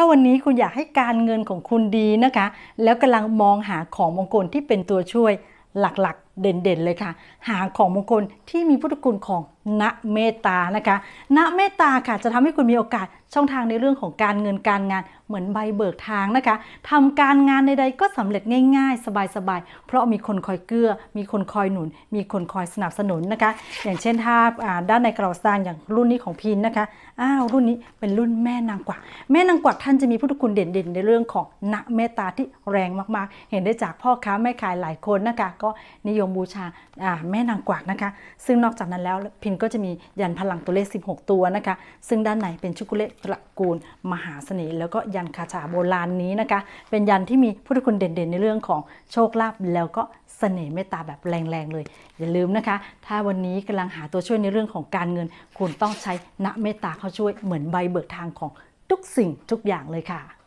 ถ้าวันนี้คุณอยากให้การเงินของคุณดีนะคะ แล้วกำลังมองหาของมงคลที่เป็นตัวช่วยหลักๆ เด่นๆเลยค่ะ หาของมงคลที่มีพุทธคุณของณเมตตานะคะณเมตตาค่ะจะทำให้คุณมีโอกาสช่องทางในเรื่องของการเงินการงานเหมือนใบเบิกทางนะคะทำการงานใดๆก็สำเร็จง่าย ๆ สบายๆ เพราะมีคนคอยเกื้อ มีคนคอยหนุน มีคนคอยสนับสนุนนะคะ อย่างเช่นถ้าอ่าด้านในกระสร้างอย่างรุ่นนี้ของพินนะคะอ้าวรุ่นนี้เป็นรุ่นแม่นางกวักแม่นางกวักท่านจะมีพุทธคุณเด่นๆ ในเรื่องของณเมตตาที่แรงมากๆ เห็นได้จากพ่อค้าแม่ขายหลายคนนะคะก็นิยมบูชาแม่นางกวักนะคะ ซึ่งนอกจากนั้นแล้วพินก็จะมียันพลังตัวเลข 16 ตัวนะคะ ซึ่งด้านในเป็นชุกุเลตระกูล มหาเสน่ห์แล้วก็ยันคาถาโบราณนี้นะคะ เป็นยันที่มีพุทธคุณเด่นๆ ในเรื่องของโชคลาภแล้วก็เสน่ห์เมตตาแบบแรงๆเลย อย่าลืมนะคะ ถ้าวันนี้กำลังหาตัวช่วยในเรื่องของการเงิน คุณต้องใช้ณเมตตาเข้าช่วยเหมือนใบเบิกทางของทุกสิ่งทุกอย่างเลยค่ะ